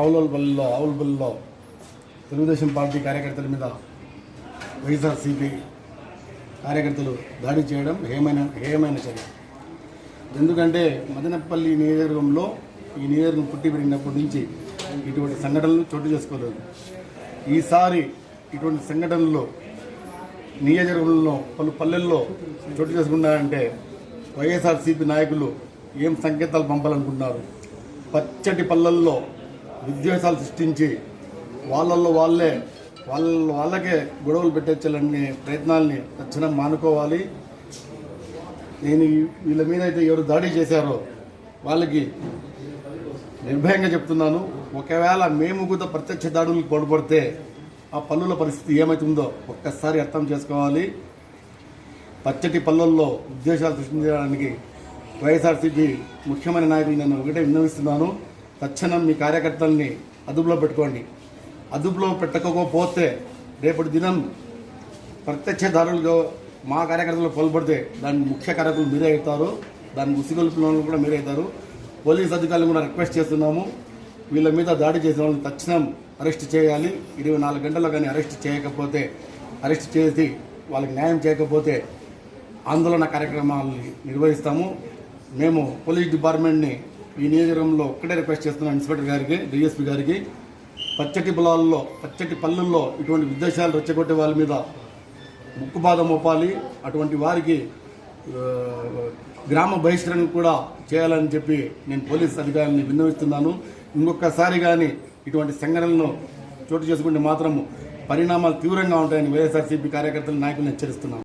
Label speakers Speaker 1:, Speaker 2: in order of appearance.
Speaker 1: ఆవులపల్లిలో ఆవులపల్లిలో Telugu Desam party కార్యకర్తల మీద వైఎస్ఆర్సీపీ కార్యకర్తలు దాడి చేయడం హేమైన హేయమైన చర్య. ఎందుకంటే మదనపల్లి నియోజకవర్గంలో ఈ నియోజకవర్గం పుట్టి పెరిగినప్పటి నుంచి ఇటువంటి సంఘటనలు చోటు చేసుకోలేదు. ఈసారి ఇటువంటి సంఘటనలు నియోజకవర్గంలో పలు పల్లెల్లో చోటు చేసుకున్నారంటే వైఎస్ఆర్సీపీ నాయకులు ఏం సంకేతాలు పంపాలనుకుంటున్నారు? పచ్చటి పల్లెల్లో విద్వేషాలు సృష్టించి వాళ్ళల్లో వాళ్ళే వాళ్ళ వాళ్ళకే గొడవలు పెట్టించాలనే ప్రయత్నాల్ని తక్షణం మానుకోవాలి. నేను వీళ్ళ మీద అయితే ఎవరు దాడి చేశారో వాళ్ళకి నిర్భయంగా చెప్తున్నాను. ఒకవేళ మేము కూడా ప్రత్యక్ష దాడులకు పాల్పడితే ఆ పనుల పరిస్థితి ఏమవుతుందో ఒక్కసారి అర్థం చేసుకోవాలి. పచ్చటి పల్లెల్లో ఉద్దేశాలు సృష్టించడానికి వైఎస్ఆర్సీపీ ముఖ్యమైన నాయకులు నేను ఒకటే విన్నవిస్తున్నాను. తక్షణం మీ కార్యకర్తల్ని అదుపులో పెట్టుకోండి. అదుపులో పెట్టకపోతే రేపటి దినం ప్రత్యక్ష మా కార్యకర్తలు పాల్పడితే దాని ముఖ్య కార్యకర్తలు మీరే అవుతారు. దాని ఉసిగొల్పిన వాళ్ళు కూడా మీరే అవుతారు. పోలీస్ అధికారులు కూడా రిక్వెస్ట్ చేస్తున్నాము. వీళ్ళ మీద దాడి చేసిన వాళ్ళని తక్షణం అరెస్ట్ చేయాలి. ఇరవై నాలుగు గంటల్లో కానీ అరెస్ట్ చేయకపోతే అరెస్ట్ చేసి వాళ్ళకి న్యాయం చేయకపోతే ఆందోళన కార్యక్రమాలని నిర్వహిస్తాము. మేము పోలీస్ డిపార్ట్మెంట్ని ఈ నియోజకవర్గంలో ఒక్కటే రిక్వెస్ట్ చేస్తున్నాను ఇన్స్పెక్టర్ గారికి డిఎస్పీ గారికి. పచ్చటి పొలాల్లో పచ్చటి పల్లెల్లో ఇటువంటి విద్వేషాలు రెచ్చగొట్టే వాళ్ళ మీద ముక్కుబాధ మోపాలి. అటువంటి వారికి గ్రామ బహిష్కరణ కూడా చేయాలని చెప్పి నేను పోలీస్ అధికారులని విన్నవిస్తున్నాను. ఇంకొకసారి కానీ ఇటువంటి సంఘటనలను చోటు చేసుకుంటే మాత్రం పరిణామాలు తీవ్రంగా ఉంటాయని వైఎస్ఆర్సీపీ కార్యకర్తల నాయకులను హెచ్చరిస్తున్నాను.